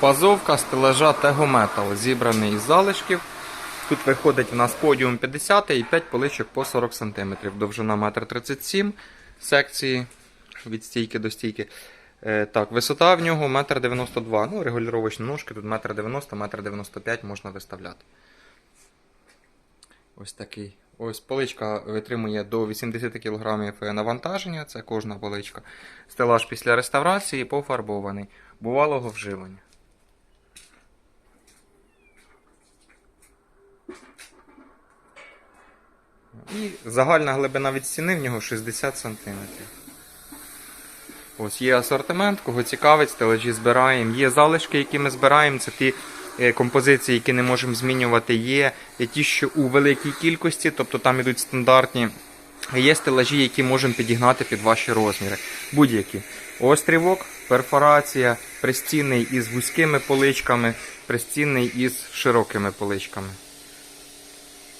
Пазовка стелажа Тегометал, зібраний із залишків. Тут виходить у нас подіум 50 і 5 поличок по 40 см. Довжина 1,37 м секції від стійки до стійки. Е, так, висота в нього 1,92 м. Ну, регулювачні ножки, тут 1,90 м, 1,95 м можна виставляти. Ось такий. Ось поличка витримує до 80 кг навантаження, це кожна поличка. Стелаж після реставрації пофарбований, бувалого вживання. І загальна глибина від стіни в нього 60 см. Ось є асортимент, кого цікавить, стелажі збираємо. Є залишки, які ми збираємо. Це ті е, композиції, які не можемо змінювати. Є ті, що у великій кількості, тобто там ідуть стандартні. Є стелажі, які можемо підігнати під ваші розміри. Будь-які. Острівок, перфорація, пристінний із вузькими поличками, пристінний із широкими поличками.